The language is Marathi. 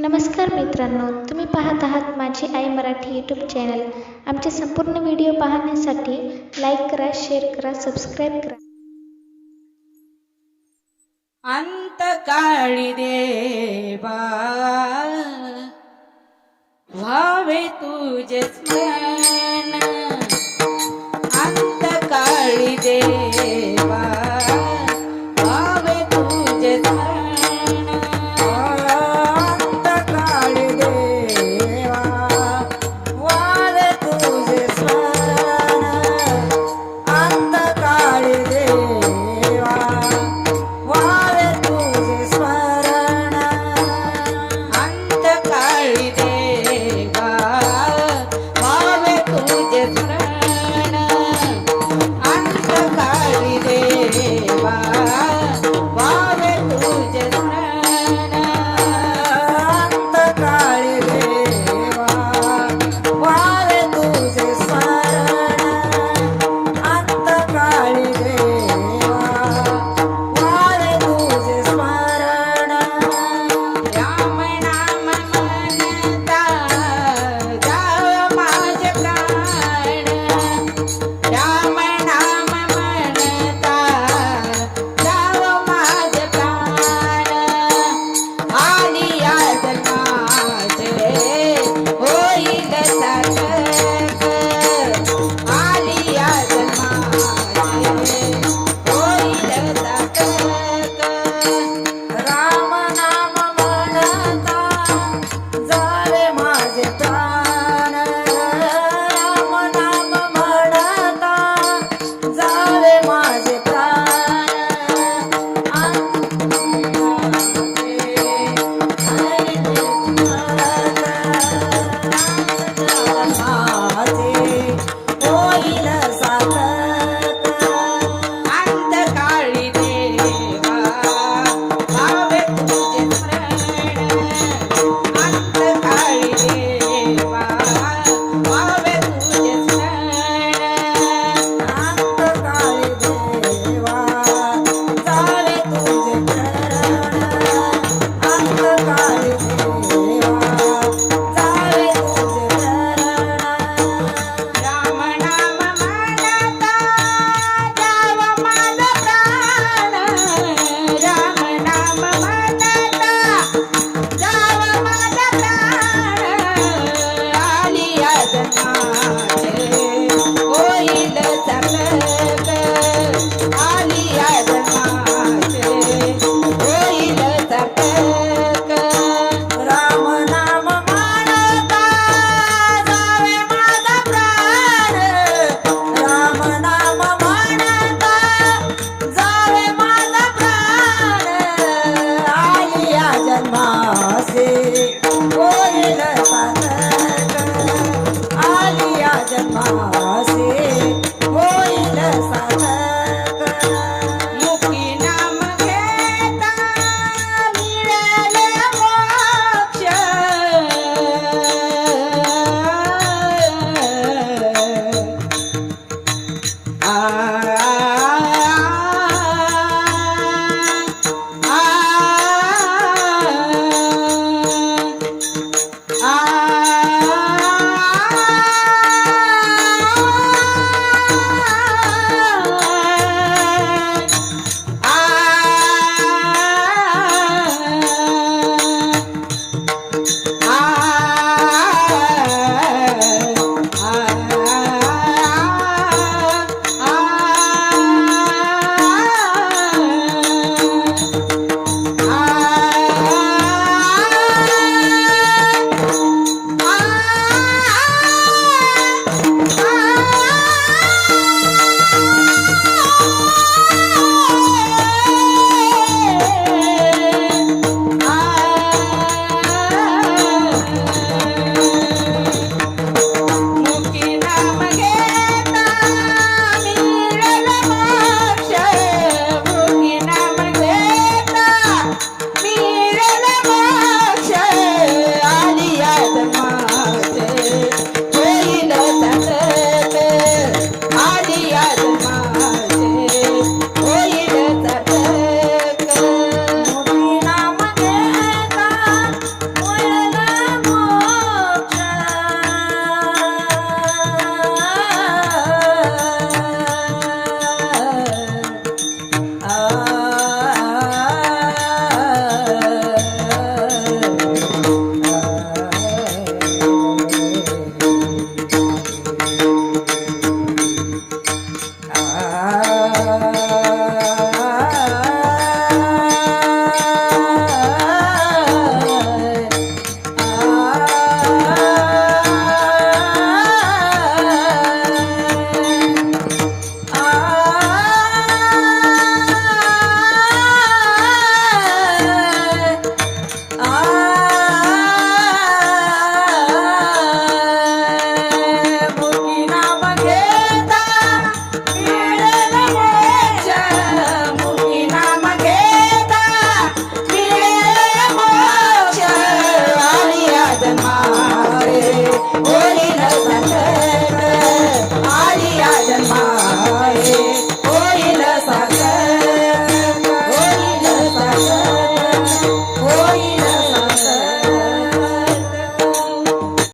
नमस्कार मित्रांनो तुम्ही पाहत आहात माझी आई मराठी यूट्यूब चॅनल आमचे संपूर्ण व्हिडिओ पाहण्यासाठी लाईक करा शेअर करा सबस्क्राईब करा. अंतकाळी देवा व्हावे तुझे स्मरण.